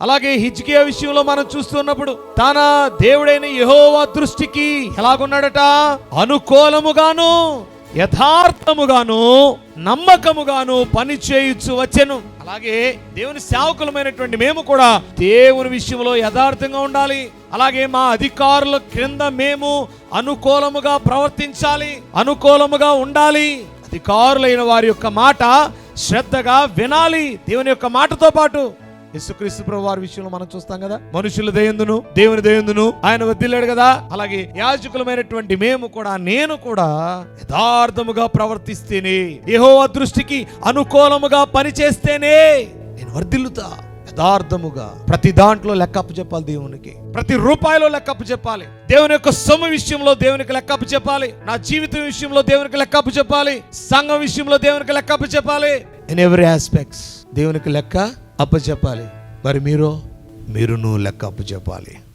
అలాగే హిజ్కియా విషయంలో మనం చూస్తున్నప్పుడు తన దేవుడైన యహోవా దృష్టికి ఎలాగున్నాడట? అనుకూలముగాను యథార్థముగాను నమ్మకముగాను పని చేయొచ్చు వచ్చెను. అలాగే దేవుని సేవకులమైనటువంటి మేము కూడా దేవుని విషయంలో యథార్థంగా ఉండాలి. అలాగే మా అధికారుల క్రింద మేము అనుకూలముగా ప్రవర్తించాలి అనుకూలముగా ఉండాలి. అధికారులైన వారి యొక్క మాట శ్రద్ధగా వినాలి. దేవుని యొక్క మాటతో పాటు యేసుక్రీస్తు ప్రభు వారి విషయంలో మనం చూస్తాం కదా? మనుషుల దయందును దేవుని దయందును ఆయన వదిలేడు కదా? అలాగే యాజకులమైనటువంటి మేము కూడా నేను కూడా యథార్థముగా ప్రవర్తిస్తేనే ఏహో దృష్టికి అనుకూలముగా పనిచేస్తేనే నేను వర్ధిల్లుతా. యథార్థముగా ప్రతి దాంట్లో లెక్కప్పు చెప్పాలి దేవునికి. ప్రతి రూపాయిలో లెక్కప్పు చెప్పాలి. దేవుని యొక్క సొమ్ము విషయంలో దేవునికి లెక్కప్పు చెప్పాలి. నా జీవితం విషయంలో దేవునికి లెక్కప్పు చెప్పాలి. సంఘం విషయంలో దేవునికి లెక్కప్పు చెప్పాలి. ఇన్ ఎవరీ ఆస్పెక్ట్స్ దేవునికి లెక్క అప్పచెప్పాలి. మరి మీరు? మీరును లెక్క అప్పు చెప్పాలి